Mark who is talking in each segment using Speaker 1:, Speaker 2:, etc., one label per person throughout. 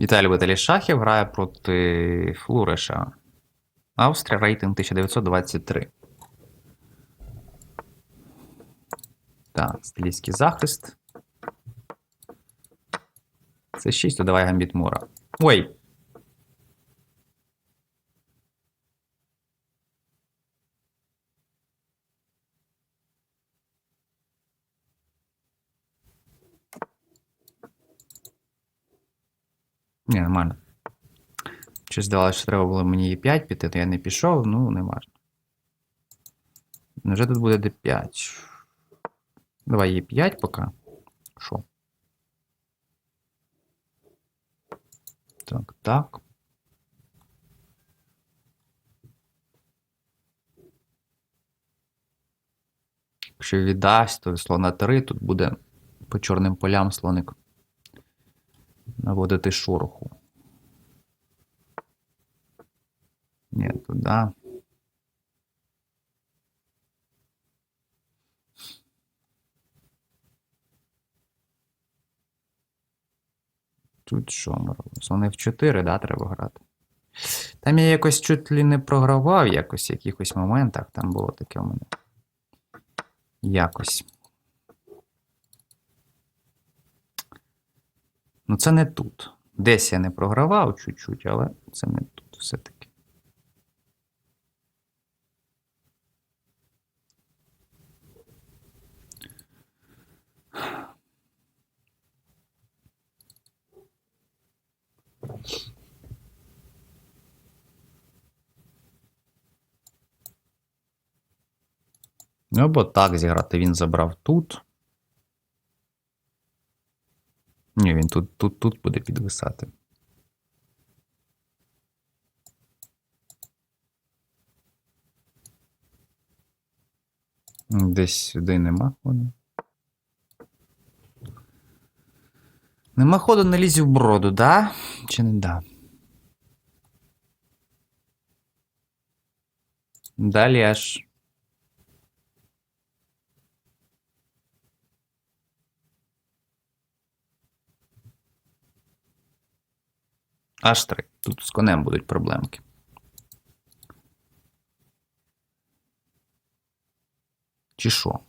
Speaker 1: Віталій любителі шахів грає проти Флуреша. Австрія рейтинг 1923. Так, стилістський захист. Це 6, то давай гамбіт Мура. Ой! Ні, нормально. Чи здавалося, що треба було мені Е5 піти, то я не пішов, ну, не важно. Вже тут буде D5. Давай Е5 поки. Що? Так, так. Якщо віддасть, то слона 3, тут буде по чорним полям слоник наводити шороху. Ні, туди. Тут що ми робимо? Слони в 4, да, треба грати. Там я якось чуть ли не програвав якось в якихось моментах. Там було таке у мене. Якось. Ну, це не тут. Десь я не програвав чуть-чуть, але це не тут все-таки. Ну, або так зіграти. Він забрав тут. Ні, він тут, тут, тут буде підвисати. Десь сюди нема ходу. Нема ходу не лізь в броду, да? Чи не да? Далі аж. Аж три. Тут з конем будуть проблемки. Чи що?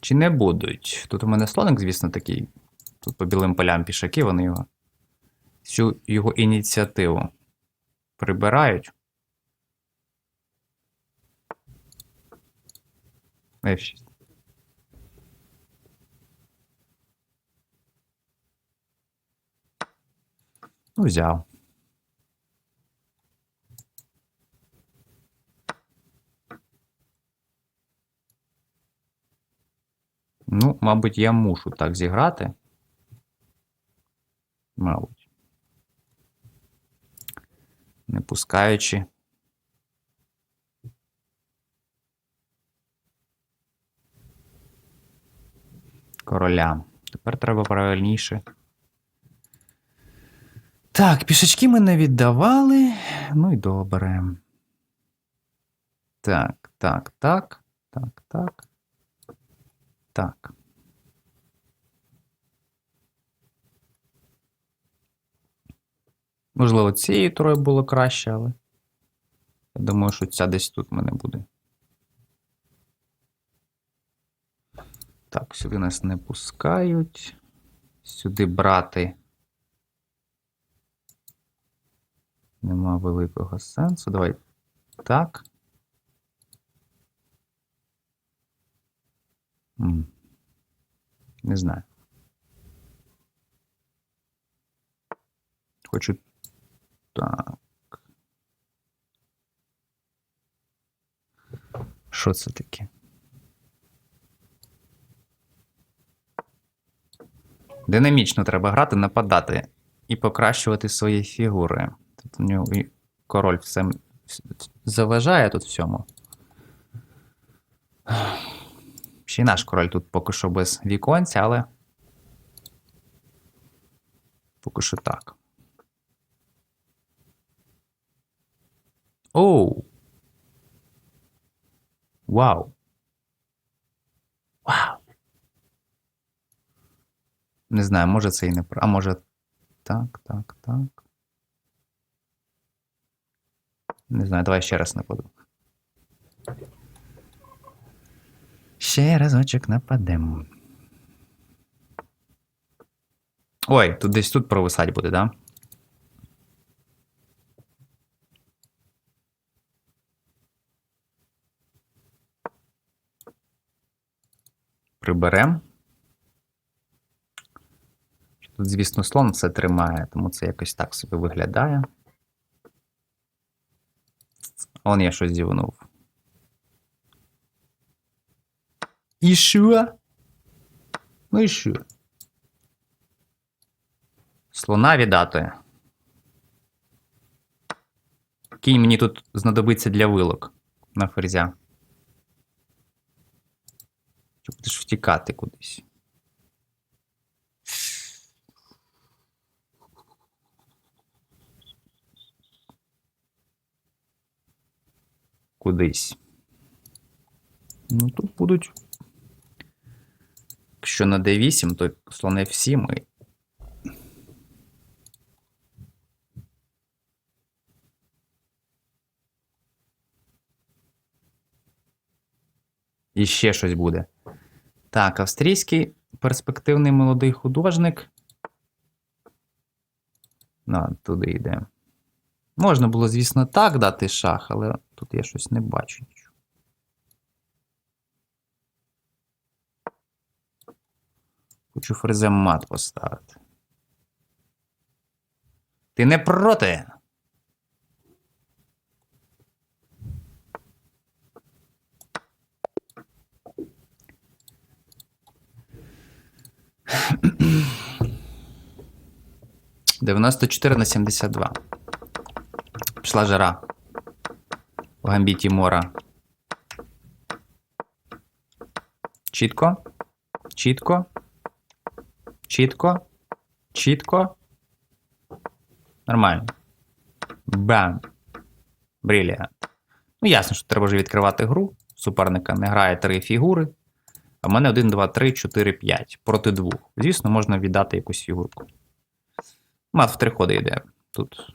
Speaker 1: Чи не будуть? Тут у мене слоник, звісно, такий. Тут по білим полям пішаки, вони його. Всю його ініціативу прибирають. F6. Взяв. Ну, мабуть, я мушу так зіграти. Мабуть. Не пускаючи. Короля. Тепер треба правильніше. Так, пішачки ми не віддавали. Ну і добре. Так, так, так, так, так. Так. Можливо, цією трою було краще, але. Я думаю, що ця десь тут в мене буде. Так, сюди нас не пускають. Сюди брати. Нема великого сенсу. Давай так. Не знаю. Хочу так. Що це таке? Динамічно треба грати, нападати і покращувати свої фігури. Тут нього і король все заважає тут всьому. Ще й наш король тут поки що без віконця, але. Поки що так. Оу. Вау. Вау. Не знаю, може це і не. А може. Так, так, так. Не знаю, давай ще раз нападу. Ще разочок нападемо. Ой, тут десь тут провисать буде, да? Приберем. Тут, звісно, слон це тримає, тому це якось так собі виглядає. Он я щось зівнув. І що? Ну і що? Слона віддати. Кінь мені тут знадобиться для вилок на ферзя. Чи будеш втікати кудись? Кудись. Ну, тут будуть. Якщо на D8, то слон F7 і І ще щось буде. Так, австрійський перспективний молодий художник. Ну, туди йде. Можна було, звісно, так дати шах, але тут я щось не бачу нічого. Хочу фрезем мат поставити. Ти не проти? Дев'яносто чотири на сімдесят два. Пішла жара. Гамбіті Мора. Чітко. Чітко. Чітко. Чітко. Нормально. Бам. Бріліант. Ну, ясно, що треба вже відкривати гру. Суперника не грає три фігури. А в мене 1, 2, 3, 4, 5 проти двох. Звісно, можна віддати якусь фігурку. Мат в три ходи йде. Тут.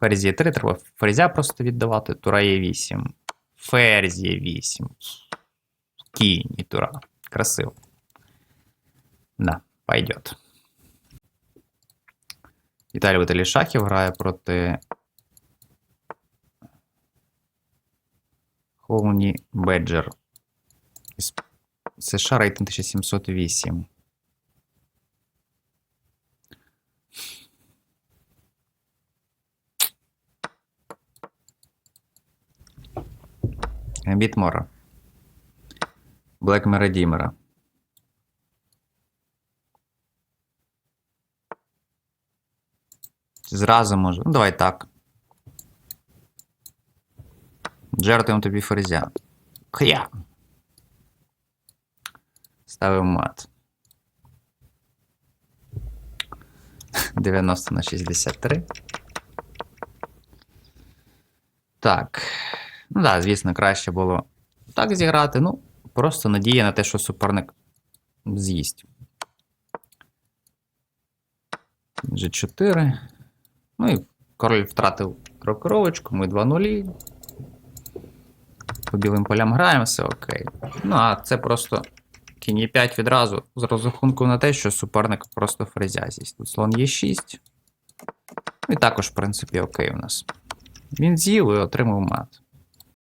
Speaker 1: Ферзь є 3, треба ферзя просто віддавати. Тура є 8. Ферзь є 8. Кінь і тура. Красиво. Да, пойдет. Віталій Віталій Шахів грає проти Хоуні Беджер. США рейтинг 1708. Гамбіт Мора. Блек Мередімера. Зразу може. Ну, давай так. Жертвуємо тобі ферзя. Хя. Ставимо мат. 90 на 63. Так. Ну так, да, звісно, краще було так зіграти. Ну, просто надія на те, що суперник з'їсть. G4. Ну і король втратив крокоровочку, ми 2-0. По білим полям граємо, все окей. Ну, а це просто кінь е 5 відразу з розрахунку на те, що суперник просто фрезя з'їсть. Тут слон є 6. Ну і також, в принципі, окей у нас. Він з'їв і отримав мат.